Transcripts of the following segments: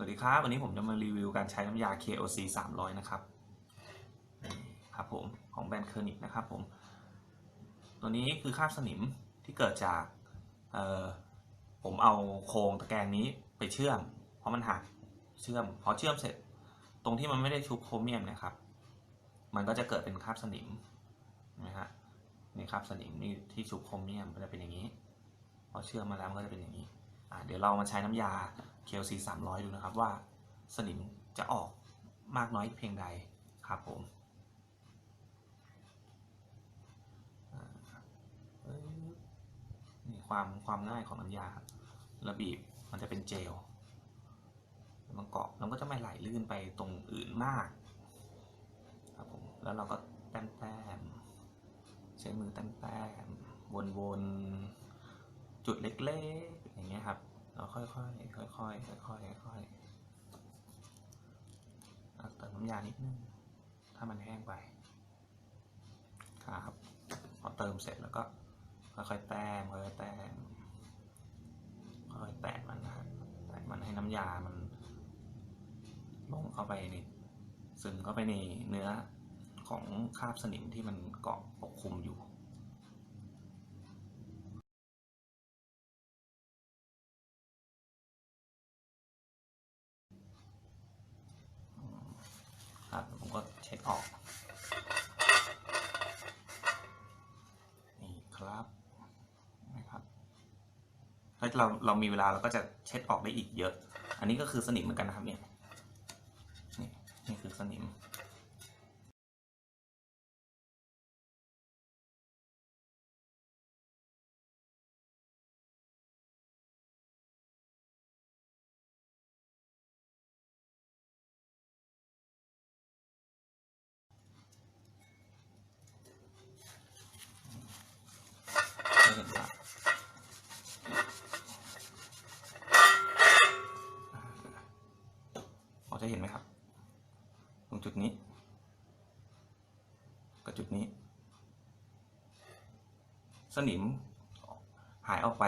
สวัสดีครับ วันนี้ผมจะมารีวิวการใช้น้ำยา KOC 300 นะครับครับผมของแบรนด์เคอร์นิกนะครับผม ตัวนี้คือคราบสนิมที่เกิดจากเอ่อผมเอาโครงตะแกรงนี้ไปเชื่อม เพราะมันหักเชื่อม พอเชื่อมเสร็จ ตรงที่มันไม่ได้ชุบโครเมียมนะครับ มันก็จะเกิดเป็นคราบสนิมนะฮะนี่คราบสนิมนี่ที่ชุบโครเมียมก็จะเป็นอย่างนี้ พอเชื่อมมาแล้วมันก็จะเป็นอย่างนี้ เดี๋ยวเรามาใช้น้ำยา KLC 300 ดูนะครับว่าสนิมจะออกมากน้อยเพียงใดครับผมนี่ความความง่ายของน้ำยาระบีบมันจะเป็นเจลมันเกาะแล้วก็จะไม่ไหลลื่นไปตรงอื่นมากครับผมแล้วเราก็แต้มแต้มๆใช้มือแต้มแต้มๆวนๆ จุดเล็กๆอย่างเงี้ยครับเราค่อยๆค่อยๆค่อยๆค่อยๆเอาเติมน้ำยานิดนึงถ้ามันแห้งไปครับพอเติมเสร็จแล้วก็ค่อยๆแต้มค่อยๆแต้มค่อยๆแตะมันนะครับแตะมันให้น้ำยามันลงเข้าไปในซึมเข้าไปในเนื้อของคราบสนิมที่มันเกาะปกคลุมอยู่ ครับผมก็เช็ด ออก นี่ครับนะครับ ถ้าเราเรามีเวลาเราก็จะเช็ดออกได้อีกเยอะ อันนี้ก็คือสนิมเหมือนกันนะครับเนี่ยนี่นี่คือสนิม เห็นว่าพอจะเห็นไหมครับ ตรงจุดนี้ กับจุดนี้ สนิมหายออกไป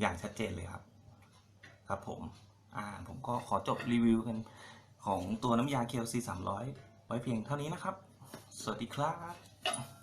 อย่างชัดเจนเลยครับ ครับผม อ่า ผมก็ขอจบรีวิวกันของตัวน้ำยา KLC 300ไว้เพียงเท่านี้นะครับ สวัสดีครับ